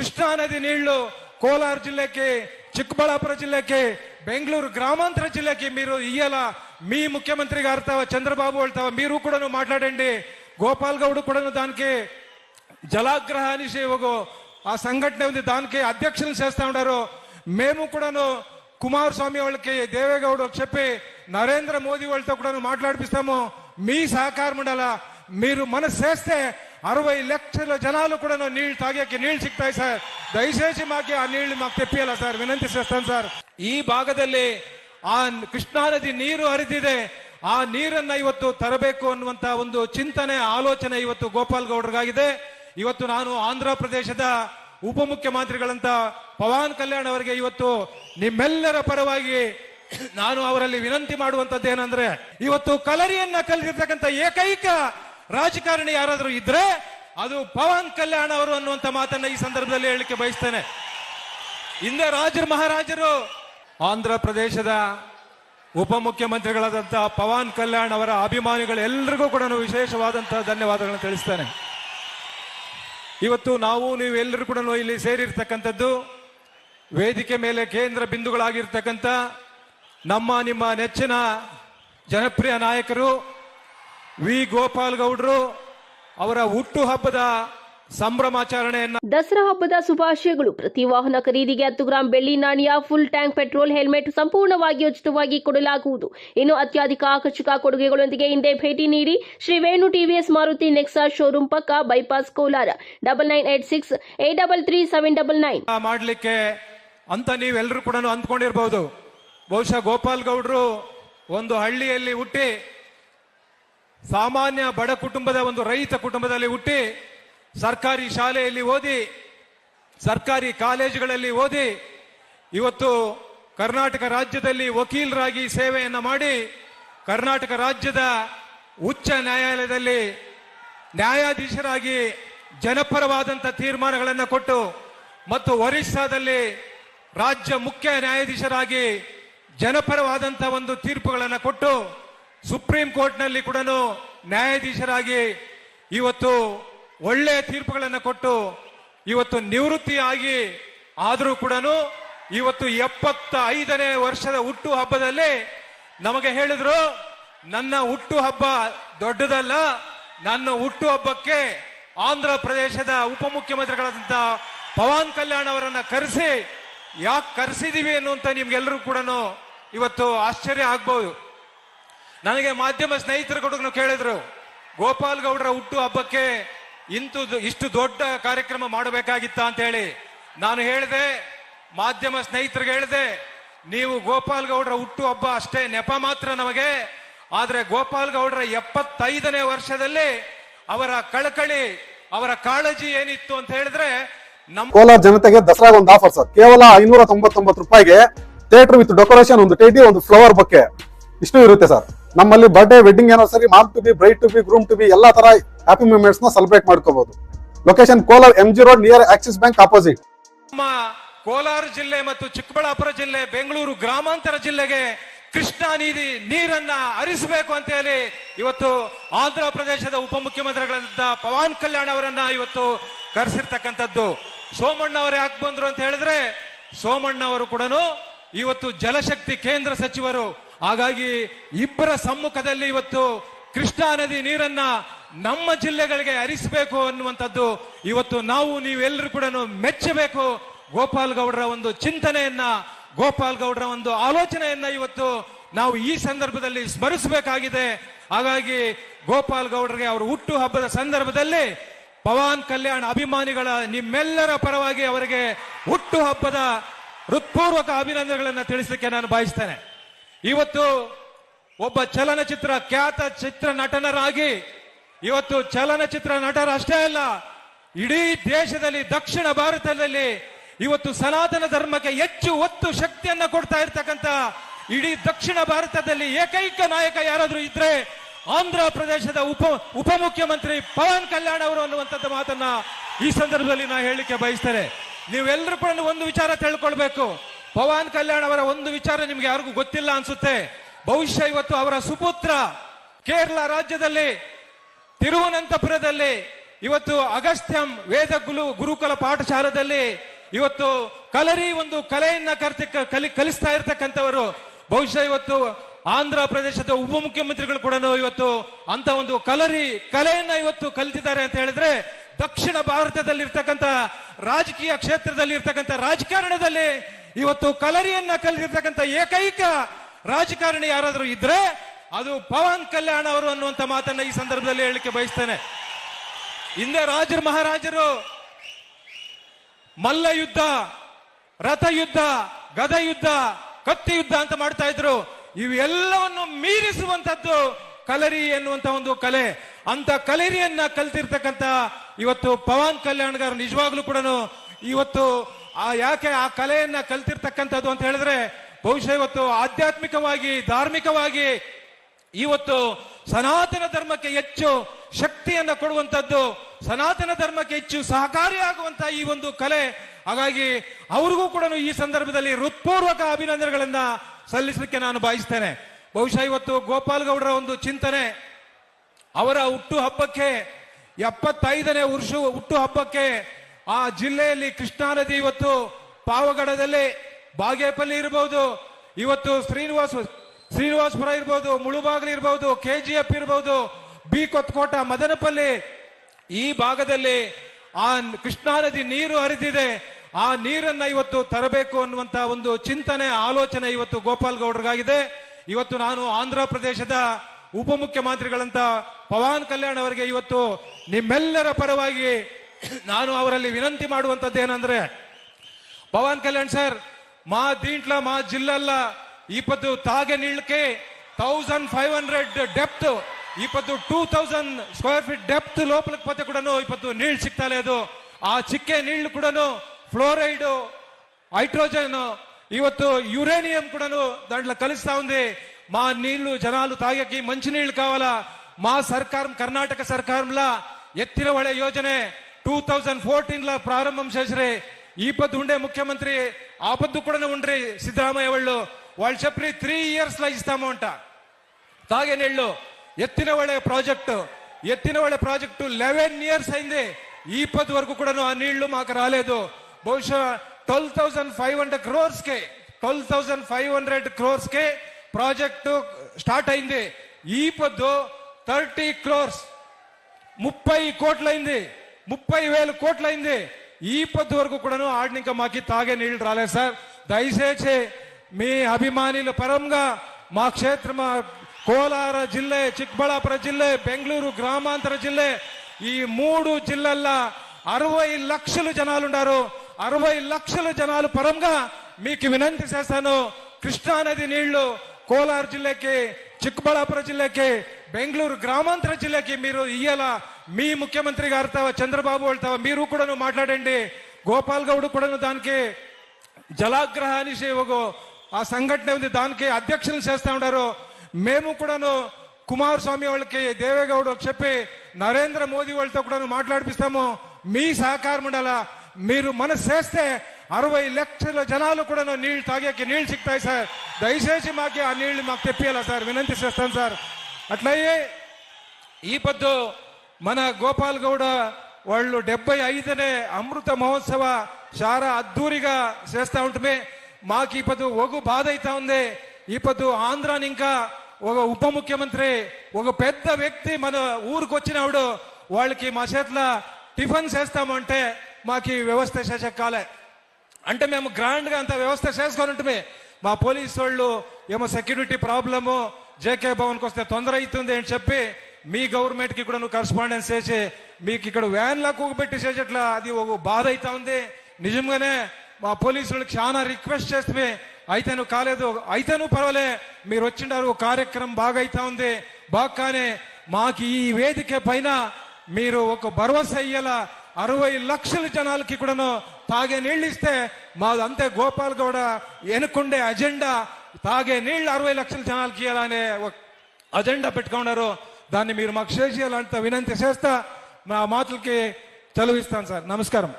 ಕೃಷ್ಣಾ ನದಿ నీళ్లు కోలార్ జిల్లాకి చిక్కబళ్ళాపురం జిల్లాకి బెంగళూరు గ్రామాంతర జిల్లాకి మీరు ఇయ్యాల మీ ముఖ్యమంత్రి గారితో చంద్రబాబు వాళ్ళతో మీరు కూడా మాట్లాడండి గోపాల్ గౌడ్ కూడా దానికి జలాగ్రహ అనేసి ఒక ఆ సంఘటన ఉంది దానికి అధ్యక్షులు చేస్తా ఉన్నారు మేము కూడాను కుమారస్వామి వాళ్ళకి దేవేగౌడ్ చెప్పి నరేంద్ర మోదీ వాళ్ళతో కూడా మాట్లాడిపిస్తాము మీ సహకారం ఉండాల మీరు మనసు చేస్తే ಅರವೈ ಲಕ್ಷದ జనాలు ಕೂಡ ನೀರು తాగేకి ನೀರು సిగ్తాయి ಸರ್. ದಯಶೇಷಿ ಮಾಕೆ ಆ ನೀರು మాకు తెప్పియాల ತೆಪ್ಪಿಯಲ್ಲ, ಸರ್. ವಿನಂತಿಸ್ತಾನೆ ಸರ್. ಈ ಭಾಗದಲ್ಲಿ ಆ ಕೃಷ್ಣಾ ನದಿ ನೀರು ಹರಿದಿದೆ. ಆ ನೀರನ್ನ ಇವತ್ತು ತರಬೇಕು ಅನ್ನುವಂತ ಒಂದು ಚಿಂತನೆ, ಆಲೋಚನೆ ಇವತ್ತು ಗೋಪಾಲ್ ಗೌಡ್ರಿಗಾಗಿದೆ. ಇವತ್ತು ನಾನು ಆಂಧ್ರ ಪ್ರದೇಶದ ಉಪಮುಖ್ಯಮಂತ್ರಿಗಳಂತ ಪವನ್ ಕಲ್ಯಾಣ್ ಅವರಿಗೆ ಇವತ್ತು ನಿಮ್ಮೆಲ್ಲರ ಪರವಾಗಿ ನಾನು ಅವರಲ್ಲಿ ವಿನಂತಿ ಮಾಡುವಂತದ್ದು ಏನಂದ್ರೆ ಇವತ್ತು ಕಲರಿಯನ್ನ ಕಲಿತಿರ್ತಕ್ಕಂಥ ಏಕೈಕ ರಾಜಕಾರಣಿ ಯಾರಾದರೂ ಇದ್ರೆ ಅದು ಪವನ್ ಕಲ್ಯಾಣ್ ಅವರು ಅನ್ನುವಂತ ಮಾತನ್ನ ಈ ಸಂದರ್ಭದಲ್ಲಿ ಹೇಳಲಿಕ್ಕೆ ಬಯಸ್ತೇನೆ. ಹಿಂದೆ ರಾಜರು, ಮಹಾರಾಜರು, ಆಂಧ್ರ ಪ್ರದೇಶದ ಉಪಮುಖ್ಯಮಂತ್ರಿಗಳಾದಂತಹ ಪವನ್ ಕಲ್ಯಾಣ್ ಅವರ ಅಭಿಮಾನಿಗಳು ಎಲ್ಲರಿಗೂ ಕೂಡ ವಿಶೇಷವಾದಂತಹ ಧನ್ಯವಾದಗಳನ್ನು ತಿಳಿಸ್ತೇನೆ. ಇವತ್ತು ನಾವು, ನೀವು ಎಲ್ಲರೂ ಕೂಡ ಇಲ್ಲಿ ಸೇರಿರ್ತಕ್ಕಂಥದ್ದು, ವೇದಿಕೆ ಮೇಲೆ ಕೇಂದ್ರ ಬಿಂದುಗಳಾಗಿರ್ತಕ್ಕಂಥ ನಮ್ಮ ನಿಮ್ಮ ನೆಚ್ಚಿನ ಜನಪ್ರಿಯ ನಾಯಕರು ವಿ ಗೋಪಾಲ್ ಗೌಡ್ರು ಅವರ ಹುಟ್ಟು ಹಬ್ಬದ ಸಂಭ್ರಮಾಚರಣೆಯನ್ನ ದಸರಾ ಹಬ್ಬದ ಶುಭಾಶಯಗಳು. ಪ್ರತಿ ವಾಹನ ಖರೀದಿಗೆ ಹತ್ತು ಗ್ರಾಂ ಬೆಳ್ಳಿ ನಾಣ್ಯ ಫುಲ್ ಟ್ಯಾಂಕ್ ಪೆಟ್ರೋಲ್ ಹೆಲ್ಮೆಟ್ ಸಂಪೂರ್ಣವಾಗಿ ಉಚಿತವಾಗಿ ಕೊಡಲಾಗುವುದು. ಇನ್ನು ಅತ್ಯಧಿಕ ಆಕರ್ಷಕ ಕೊಡುಗೆಗಳೊಂದಿಗೆ ಹಿಂದೆ ಭೇಟಿ ನೀಡಿ Shri Venu TVS Maruti Nexa showroom ಪಕ್ಕ bypass Kolar. Double nine eight six eight double three seven double nine ಮಾಡಲಿಕ್ಕೆ ಅಂತ ನೀವೆಲ್ಲರೂ ಕೂಡ ಅಂದ್ಕೊಂಡಿರ್ಬೋದು. ಬಹುಶಃ ಗೋಪಾಲ್ ಗೌಡ್ರು ಒಂದು ಹಳ್ಳಿಯಲ್ಲಿ ಹುಟ್ಟಿ ಸಾಮಾನ್ಯ ಬಡ ಕುಟುಂಬದ ಒಂದು ರೈತ ಕುಟುಂಬದಲ್ಲಿ ಹುಟ್ಟಿ ಸರ್ಕಾರಿ ಶಾಲೆಯಲ್ಲಿ ಓದಿ, ಸರ್ಕಾರಿ ಕಾಲೇಜುಗಳಲ್ಲಿ ಓದಿ, ಇವತ್ತು ಕರ್ನಾಟಕ ರಾಜ್ಯದಲ್ಲಿ ವಕೀಲರಾಗಿ ಸೇವೆಯನ್ನು ಮಾಡಿ ಕರ್ನಾಟಕ ರಾಜ್ಯದ ಉಚ್ಚ ನ್ಯಾಯಾಲಯದಲ್ಲಿ ನ್ಯಾಯಾಧೀಶರಾಗಿ ಜನಪರವಾದಂಥ ತೀರ್ಮಾನಗಳನ್ನು ಕೊಟ್ಟು ಮತ್ತು ಒರಿಸ್ಸಾದಲ್ಲಿ ರಾಜ್ಯ ಮುಖ್ಯ ನ್ಯಾಯಾಧೀಶರಾಗಿ ಜನಪರವಾದಂಥ ಒಂದು ತೀರ್ಪುಗಳನ್ನು ಕೊಟ್ಟು ಸುಪ್ರೀಂ ಕೋರ್ಟ್ನಲ್ಲಿ ಕೂಡ ನ್ಯಾಯಾಧೀಶರಾಗಿ ಇವತ್ತು ಒಳ್ಳೆಯ ತೀರ್ಪುಗಳನ್ನು ಕೊಟ್ಟು ಇವತ್ತು ನಿವೃತ್ತಿಯಾಗಿ ಆದರೂ ಕೂಡ ಇವತ್ತು ಎಪ್ಪತ್ತ ಐದನೇ ವರ್ಷದ ಹುಟ್ಟು ಹಬ್ಬದಲ್ಲಿ ನಮಗೆ ಹೇಳಿದ್ರು, ನನ್ನ ಹುಟ್ಟು ಹಬ್ಬ ದೊಡ್ಡದಲ್ಲ, ನನ್ನ ಹುಟ್ಟು ಹಬ್ಬಕ್ಕೆ ಆಂಧ್ರ ಪ್ರದೇಶದ ಉಪಮುಖ್ಯಮಂತ್ರಿಗಳಾದಂಥ ಪವನ್ ಕಲ್ಯಾಣ್ ಅವರನ್ನ ಕರೆಸಿ, ಯಾಕೆ ಕರೆಸಿದೀವಿ ಅನ್ನುವಂತ ನಿಮ್ಗೆಲ್ಲರೂ ಕೂಡ ಇವತ್ತು ಆಶ್ಚರ್ಯ ಆಗ್ಬಹುದು ನನಗೆ ಮಾಧ್ಯಮ ಸ್ನೇಹಿತರು ಕೂಡ ಕೇಳಿದ್ರು, ಗೋಪಾಲ್ ಗೌಡರ ಹುಟ್ಟು ಹಬ್ಬಕ್ಕೆ ಇಂತು ಇಷ್ಟು ದೊಡ್ಡ ಕಾರ್ಯಕ್ರಮ ಮಾಡಬೇಕಾಗಿತ್ತ ಅಂತ ಹೇಳಿ. ನಾನು ಹೇಳಿದೆ, ಮಾಧ್ಯಮ ಸ್ನೇಹಿತರಿಗೆ ಹೇಳಿದೆ, ನೀವು ಗೋಪಾಲ್ ಗೌಡರ ಹುಟ್ಟು ಹಬ್ಬ ಅಷ್ಟೇ ನೆಪ ಮಾತ್ರ ನಮಗೆ, ಆದ್ರೆ ಗೋಪಾಲ್ ಗೌಡರ ಎಪ್ಪತ್ತೈದನೇ ವರ್ಷದಲ್ಲಿ ಅವರ ಕಳಕಳಿ, ಅವರ ಕಾಳಜಿ ಏನಿತ್ತು ಅಂತ ಹೇಳಿದ್ರೆ ನಮ್ಮ ಕೋಲಾರ ಜನತೆಗೆ ದಸರಾ ಒಂದು ಆಫರ್ ಸರ್. ಕೇವಲ ಐನೂರ ತೊಂಬತ್ತೊಂಬತ್ತು ರೂಪಾಯಿಗೆ ಥಿಯೇಟರ್ ವಿತ್ ಡೆಕೋರೇಷನ್ ಒಂದು ಟೇಟಿ ಒಂದು ಫ್ಲವರ್ ಬೊಕ್ಕೆ. ಇಷ್ಟು ಇರುತ್ತೆ ಸರ್. ನಮ್ಮಲ್ಲಿ ಬರ್ಡೇ ವೆಡ್ಡಿಂಗ್ ಸರಿ mom to be bride to be groom to be ಎಲ್ಲಾ ತರ ಹ್ಯಾಪಿ ಮೂಮೆಂಟ್ಸ್ನ ಸೆಲೆಬ್ರೇಟ್ ಮಾಡ್ಕೋಬಹುದು location Kolar M G road near Axis bank opposite ನಮ್ಮ ಕೋಲಾರ ಜಿಲ್ಲೆ ಮತ್ತು ಚಿಕ್ಕಬಳ್ಳಾಪುರ ಜಿಲ್ಲೆ, ಬೆಂಗಳೂರು ಗ್ರಾಮಾಂತರ ಜಿಲ್ಲೆಗೆ ಕೃಷ್ಣಾ ನೀರಿ ನೀರನ್ನ ಹರಿಸಬೇಕು ಅಂತ ಹೇಳಿ ಇವತ್ತು ಆಂಧ್ರ ಪ್ರದೇಶದ ಉಪಮುಖ್ಯಮಂತ್ರಿಗಳಾದ ಪವನ್ ಕಲ್ಯಾಣ್ ಅವರನ್ನ ಇವತ್ತು ಕರೆಸಿರ್ತಕ್ಕಂಥದ್ದು. ಸೋಮಣ್ಣ ಅವರು ಯಾಕೆ ಬಂದ್ರು ಅಂತ ಹೇಳಿದ್ರೆ, ಸೋಮಣ್ಣ ಅವರು ಕೂಡ ಇವತ್ತು ಜಲಶಕ್ತಿ ಕೇಂದ್ರ ಸಚಿವರು ಹಾಗಾಗಿ ಇಬ್ಬರ ಸಮ್ಮುಖದಲ್ಲಿ ಇವತ್ತು ಕೃಷ್ಣಾ ನದಿ ನೀರನ್ನ ನಮ್ಮ ಜಿಲ್ಲೆಗಳಿಗೆ ಹರಿಸಬೇಕು ಅನ್ನುವಂಥದ್ದು ಇವತ್ತು ನಾವು ನೀವೆಲ್ಲರೂ ಕೂಡ ಮೆಚ್ಚಬೇಕು. ಗೋಪಾಲ್ ಗೌಡ್ರ ಒಂದು ಚಿಂತನೆಯನ್ನ, ಗೋಪಾಲ್ ಗೌಡ್ರ ಒಂದು ಆಲೋಚನೆಯನ್ನ ಇವತ್ತು ನಾವು ಈ ಸಂದರ್ಭದಲ್ಲಿ ಸ್ಮರಿಸಬೇಕಾಗಿದೆ. ಹಾಗಾಗಿ ಗೋಪಾಲ್ ಗೌಡ್ರಿಗೆ ಅವರು ಹುಟ್ಟು ಹಬ್ಬದ ಸಂದರ್ಭದಲ್ಲಿ ಪವನ್ ಕಲ್ಯಾಣ್ ಅಭಿಮಾನಿಗಳ ನಿಮ್ಮೆಲ್ಲರ ಪರವಾಗಿ ಅವರಿಗೆ ಹುಟ್ಟು ಹಬ್ಬದ ಹೃತ್ಪೂರ್ವಕ ಅಭಿನಂದನೆಗಳನ್ನು ತಿಳಿಸಲಿಕ್ಕೆ ನಾನು ಬಯಸ್ತೇನೆ. ಇವತ್ತು ಒಬ್ಬ ಚಲನಚಿತ್ರ ಖ್ಯಾತ ಚಿತ್ರ ನಟನರಾಗಿ, ಇವತ್ತು ಚಲನಚಿತ್ರ ನಟರಷ್ಟೇ ಅಲ್ಲ, ಇಡೀ ದೇಶದಲ್ಲಿ ದಕ್ಷಿಣ ಭಾರತದಲ್ಲಿ ಇವತ್ತು ಸನಾತನ ಧರ್ಮಕ್ಕೆ ಹೆಚ್ಚು ಒತ್ತು ಶಕ್ತಿಯನ್ನ ಕೊಡ್ತಾ ಇರ್ತಕ್ಕಂಥ ಇಡೀ ದಕ್ಷಿಣ ಭಾರತದಲ್ಲಿ ಏಕೈಕ ನಾಯಕ ಯಾರಾದ್ರೂ ಇದ್ರೆ ಆಂಧ್ರ ಪ್ರದೇಶದ ಉಪ, ಉಪಮುಖ್ಯಮಂತ್ರಿ ಪವನ್ ಕಲ್ಯಾಣ್ ಅವರು ಅನ್ನುವಂಥದ್ದು ಮಾತನ್ನ ಈ ಸಂದರ್ಭದಲ್ಲಿ ನಾ ಹೇಳಲಿಕ್ಕೆ ಬಯಸ್ತಾರೆ ನೀವೆಲ್ಲರೂ ಕೂಡ ಒಂದು ವಿಚಾರ ತಿಳ್ಕೊಳ್ಬೇಕು. ಪವನ್ ಕಲ್ಯಾಣ್ ಅವರ ಒಂದು ವಿಚಾರ ನಿಮ್ಗೆ ಯಾರಿಗೂ ಗೊತ್ತಿಲ್ಲ ಅನ್ಸುತ್ತೆ? ಬಹುಶಃ ಇವತ್ತು ಅವರ ಸುಪುತ್ರ ಕೇರಳ ರಾಜ್ಯದಲ್ಲಿ, ತಿರುವನಂತಪುರದಲ್ಲಿ, ಇವತ್ತು ಅಗಸ್ತ್ಯಂ ವೇದ ಗುರು ಗುರುಕುಲ ಪಾಠಶಾಲದಲ್ಲಿ ಇವತ್ತು ಕಲರಿ ಒಂದು ಕಲೆಯನ್ನ ಕರ್ತಿ ಕಲಿ ಕಲಿಸ್ತಾ ಇರ್ತಕ್ಕಂಥವರು. ಬಹುಶಃ ಇವತ್ತು ಆಂಧ್ರ ಪ್ರದೇಶದ ಉಪಮುಖ್ಯಮಂತ್ರಿಗಳು ಕೂಡ ಇವತ್ತು ಅಂತ ಒಂದು ಕಲರಿ ಕಲೆಯನ್ನ ಇವತ್ತು ಕಲಿತಿದ್ದಾರೆ ಅಂತ ಹೇಳಿದ್ರೆ, ದಕ್ಷಿಣ ಭಾರತದಲ್ಲಿ ಇರ್ತಕ್ಕಂಥ ರಾಜಕೀಯ ಕ್ಷೇತ್ರದಲ್ಲಿ ಇರ್ತಕ್ಕಂಥ ರಾಜಕಾರಣದಲ್ಲಿ ಇವತ್ತು ಕಲರಿಯನ್ನ ಕಲಿತಿರ್ತಕ್ಕಂಥ ಏಕೈಕ ರಾಜಕಾರಣಿ ಯಾರಾದರೂ ಇದ್ರೆ ಅದು ಪವನ್ ಕಲ್ಯಾಣ್ ಅವರು ಅನ್ನುವಂತ ಮಾತನ್ನ ಈ ಸಂದರ್ಭದಲ್ಲಿ ಹೇಳಲಿಕ್ಕೆ ಬಯಸ್ತೇನೆ. ಹಿಂದೆ ರಾಜರು, ಮಹಾರಾಜರು ಮಲ್ಲ ಯುದ್ಧ ರಥ ಯುದ್ಧ ಗದ ಯುದ್ಧ ಕತ್ತಿ ಯುದ್ಧ ಅಂತ ಮಾಡ್ತಾ ಇದ್ರು. ಇವೆಲ್ಲವನ್ನು ಮೀರಿಸುವಂತದ್ದು ಕಲರಿ ಎನ್ನುವಂತ ಒಂದು ಕಲೆ. ಅಂತ ಕಲರಿಯನ್ನ ಕಲ್ತಿರ್ತಕ್ಕಂತ ಇವತ್ತು ಪವನ್ ಕಲ್ಯಾಣ್ಗಾರ್ ನಿಜವಾಗ್ಲೂ ಕೂಡ ಇವತ್ತು ಆ ಯಾಕೆ ಆ ಕಲೆಯನ್ನ ಕಲ್ತಿರ್ತಕ್ಕಂಥದ್ದು ಅಂತ ಹೇಳಿದ್ರೆ, ಬಹುಶಃ ಇವತ್ತು ಆಧ್ಯಾತ್ಮಿಕವಾಗಿ, ಧಾರ್ಮಿಕವಾಗಿ ಇವತ್ತು ಸನಾತನ ಧರ್ಮಕ್ಕೆ ಹೆಚ್ಚು ಶಕ್ತಿಯನ್ನ ಕೊಡುವಂಥದ್ದು, ಸನಾತನ ಧರ್ಮಕ್ಕೆ ಹೆಚ್ಚು ಸಹಕಾರಿಯಾಗುವಂತಹ ಈ ಒಂದು ಕಲೆ. ಹಾಗಾಗಿ ಅವ್ರಿಗೂ ಕೂಡ ಈ ಸಂದರ್ಭದಲ್ಲಿ ಹೃತ್ಪೂರ್ವಕ ಅಭಿನಂದನೆಗಳನ್ನ ಸಲ್ಲಿಸಲಿಕ್ಕೆ ನಾನು ಬಯಸ್ತೇನೆ. ಬಹುಶಃ ಇವತ್ತು ಗೋಪಾಲ್ ಗೌಡರ ಒಂದು ಚಿಂತನೆ, ಅವರ ಹುಟ್ಟು ಹಬ್ಬಕ್ಕೆ ಎಪ್ಪತ್ತೈದನೇ ವರ್ಷ ಹುಟ್ಟು ಹಬ್ಬಕ್ಕೆ ಆ ಜಿಲ್ಲೆಯಲ್ಲಿ ಕೃಷ್ಣಾ ನದಿ ಇವತ್ತು ಪಾವಗಡದಲ್ಲಿ ಬಾಗೇಪಲ್ಲಿ ಇರಬಹುದು ಇವತ್ತು ಶ್ರೀನಿವಾಸ, ಶ್ರೀನಿವಾಸಪುರ ಇರ್ಬೋದು, ಮುಳುಬಾಗ್ಲಿ ಇರ್ಬೋದು ಕೆ ಜಿ ಎಫ್ ಇರ್ಬೋದು, ಬಿ ಕೊತ್ಕೋಟ, ಮದನಪಲ್ಲಿ ಈ ಭಾಗದಲ್ಲಿ ಆ ಕೃಷ್ಣಾ ನದಿ ನೀರು ಹರಿದಿದೆ. ಆ ನೀರನ್ನ ಇವತ್ತು ತರಬೇಕು ಅನ್ನುವಂತ ಒಂದು ಚಿಂತನೆ, ಆಲೋಚನೆ ಇವತ್ತು ಗೋಪಾಲ್ ಗೌಡ್ರಿಗಾಗಿದೆ ಇವತ್ತು ನಾನು ಆಂಧ್ರ ಪ್ರದೇಶದ ಉಪಮುಖ್ಯಮಂತ್ರಿಗಳಂತ ಪವನ್ ಕಲ್ಯಾಣ್ ಅವರಿಗೆ ಇವತ್ತು ನಿಮ್ಮೆಲ್ಲರ ಪರವಾಗಿ ನಾನು ಅವರಲ್ಲಿ ವಿನಂತಿ ಮಾಡುವಂಥದ್ದು ಏನಂದ್ರೆ, ಪವನ್ ಕಲ್ಯಾಣ್ ಸರ್, ಮಾ ದೀಂಟ್ಲ, ಮಾ ಜಿಲ್ಲಲ್ಲ, ಇಪ್ಪತ್ತು ತಾಗೆ ನೀಳಕೆ ಥೌಸಂಡ್ ಫೈವ್ ಹಂಡ್ರೆಡ್ ಡೆಪ್ತ್ ಇಪ್ಪತ್ತು two thousand square feet depth ಲೋಪಲಕ್ಕೆ ಪತ್ತೆ ಕೂಡ ಇಪ್ಪತ್ತು ನೀಳ್ ಸಿಗ್ತಾ ಇಲ್ಲ ಅದು. ಆ ಚಿಕ್ಕೆ ನೀಳ್ ಕೂಡ ಫ್ಲೋರೈಡ್ ಹೈಡ್ರೋಜನ್ ಇವತ್ತು ಯುರೇನಿಯಂ ಕೂಡ ದಾಂಟ್ಲ ಕಲಿಸ್ತಾ ಉಂದಿ ಮಾ ನೀಳು ಜನಾಲು ತಾಗಕ್ಕೆ ಮಂಚು ನೀಳ್ ಕಾವಲ. ಮಾ ಸರ್ಕಾರ ಕರ್ನಾಟಕ ಸರ್ಕಾರ ಎತ್ತಿರ ಒಳ್ಳೆ ಯೋಜನೆ. టూ థౌజండ్ ఫోర్టీన్ లా ప్రారంభం చేసిరే ఈ పొద్దు ఉండే ముఖ్యమంత్రి ఆ పొద్దు కూడా ఉండ్రి సిద్ధరామయ్య వాళ్ళు. వాళ్ళు చెప్పి త్రీ ఇయర్స్లో ఇస్తాము అంట. తాగే నీళ్ళు ఎత్తిన ఒಳೆ ప్రాజెక్టు ఎత్తిన వాళ్ళ ప్రాజెక్టు లెవెన్ ఇయర్స్ అయింది. ఈ పొద్దు వరకు కూడా ఆ నీళ్ళు మాకు రాలేదు. బహుశా twelve thousand five hundred crores కే twelve thousand five hundred crores కే ప్రాజెక్టు స్టార్ట్ అయింది. ఈ పొద్దు థర్టీ క్రోర్స్ ముప్పై కోట్లయింది. ముప్పై వేల కోట్లయింది ఈ పొద్దు వరకు కూడాను ఆడిని ఇంకా మాకి తాగే నీళ్ళు రాలేదు సార్. దయచేసి మీ అభిమానుల పరంగా మా క్షేత్రం కోలార జిల్లే చిక్బళాపుర జిల్లే బెంగళూరు గ్రామాంతర జిల్లే ఈ మూడు జిల్లల్లో అరవై లక్షలు జనాలు ఉన్నారు. అరవై లక్షల జనాలు పరంగా మీకు వినంతి చేస్తాను. కృష్ణానది నీళ్ళు కోలార్ జిల్లాకి చిక్కబళ్ళాపురం జిల్లాకి బెంగళూరు గ్రామాంతర జిల్లాకి మీరు ఇయ్యాల మీ ముఖ్యమంత్రి గారితో చంద్రబాబు వాళ్ళతో మీరు కూడా మాట్లాడండి. గోపాల్ గౌడ్ కూడా దానికి జలాగ్రహ అనేసి ఒక ఆ సంఘటన ఉంది దానికి అధ్యక్షులు చేస్తా ఉన్నారు. మేము కూడాను కుమారస్వామి వాళ్ళకి దేవేగౌడ్ చెప్పి నరేంద్ర మోదీ వాళ్ళతో కూడా మాట్లాడిపిస్తాము. మీ సహకారం ఉండాలా? మీరు మనసు చేస్తే అరవై లక్షల జనాలు కూడా నీళ్ళు తాగేకి నీళ్ళు చిక్తాయి సార్. దయచేసి మాకు ఆ నీళ్ళు మాకు తెప్పియాలా సార్? వినంతి చేస్తాను సార్. అట్లయ్యే ఈ పొద్దు మన గోపాల్ గౌడ వాళ్ళు డెబ్బై ఐదునే అమృత మహోత్సవ చాలా అద్దూరిగా చేస్తూ ఉంటమే మాకు ఈ ఒగు బాధ అయితా ఉంది. ఈ ఆంధ్రాని ఇంకా ఒక ఉప ముఖ్యమంత్రి ఒక పెద్ద వ్యక్తి మన ఊరికి వచ్చినప్పుడు వాళ్ళకి మా చేతిలో టిఫిన్ చేస్తామంటే మాకు ఈ వ్యవస్థ చేసక్కాలే. అంటే మేము గ్రాండ్గా అంత వ్యవస్థ చేసుకొని ఉంటమే మా పోలీసు వాళ్ళు ఏమో సెక్యూరిటీ ప్రాబ్లము జేకే భవన్కి వస్తే తొందర అవుతుంది అని చెప్పి మీ గవర్నమెంట్కి కూడా నువ్వు కరస్పాండెన్స్ చేసి మీకు ఇక్కడ వ్యాన్ లా కూగబెట్టి చేసేట్లా అది ఒక బాధ అవుతా ఉంది. నిజంగానే మా పోలీసు వాళ్ళకి చాలా రిక్వెస్ట్ చేస్తే అయితే నువ్వు కాలేదు. అయితే నువ్వు పర్వాలే మీరు వచ్చిండారు కార్యక్రమం బాగా అవుతా ఉంది. బాగానే మాకు ఈ వేదిక పైన మీరు ఒక భరోసా ఇయ్యాల అరవై లక్షల జనాలకి కూడాను తాగే నీళ్ళు ఇస్తే మాది అంతే గోపాల్ గౌడ వెనుకుండే అజెండా తాగే నీళ్ళు అరవై లక్షల జనాలకి ఇవ్వాలనే ఒక అజెండా పెట్టుకున్నారు. దాన్ని మీరు మాకు చేసేయాలంత వినంతి చేస్తా. మా మాటలకి చదివిస్తాను సార్. నమస్కారం.